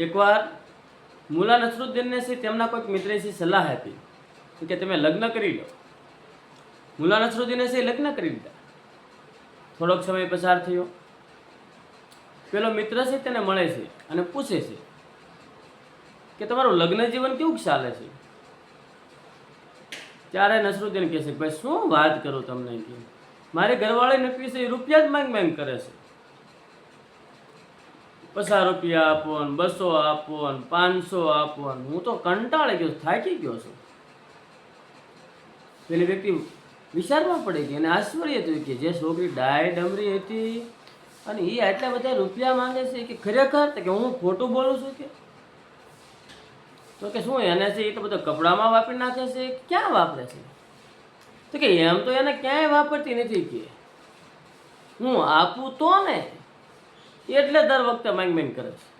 એકવાર મુલા નસરુદ્દીનને છે તેમના કોઈક મિત્રે છે સલાહ આપી. કે તમે લગ્ન કરી લો. મુલા નસરુદ્દીને છે લગ્ન કરી લીધા. થોડોક સમય પસાર થયો. પેલો મિત્ર છે તેને મળે છે અને પૂછે છે કે તમારું લગ્ન જીવન કેવું ચાલે છે? ત્યારે નસરુદ્દીન કહે છે, ભાઈ, શું વાત કરું તમને કે મારી ઘરવાળી નક્કી છે રૂપિયા જ માંગ માંગ કરે છે. પચાસ રૂપિયા આપો ને બસો આપો ને પાંચસો આપો ને હું તો કંટાળી ગયો, થાકી ગયો છું. પેલી વ્યક્તિ વિચારમાં પડી ગઈ અને આશ્ચર્ય થયું કે જે છોકરી ડાય ડમરી હતી અને એ આટલા બધા રૂપિયા માંગે છે કે ખરેખર? કે હું ખોટું બોલું છું કે? તો કે શું એને છે એ તો બધો કપડામાં વાપરી નાખે છે? ક્યાં વાપરે છે? તો કે એમ તો એને ક્યાંય વાપરતી નથી કે. હું આપું તો ને? એટલે દર વખતે માંગ માંગ કરે છે.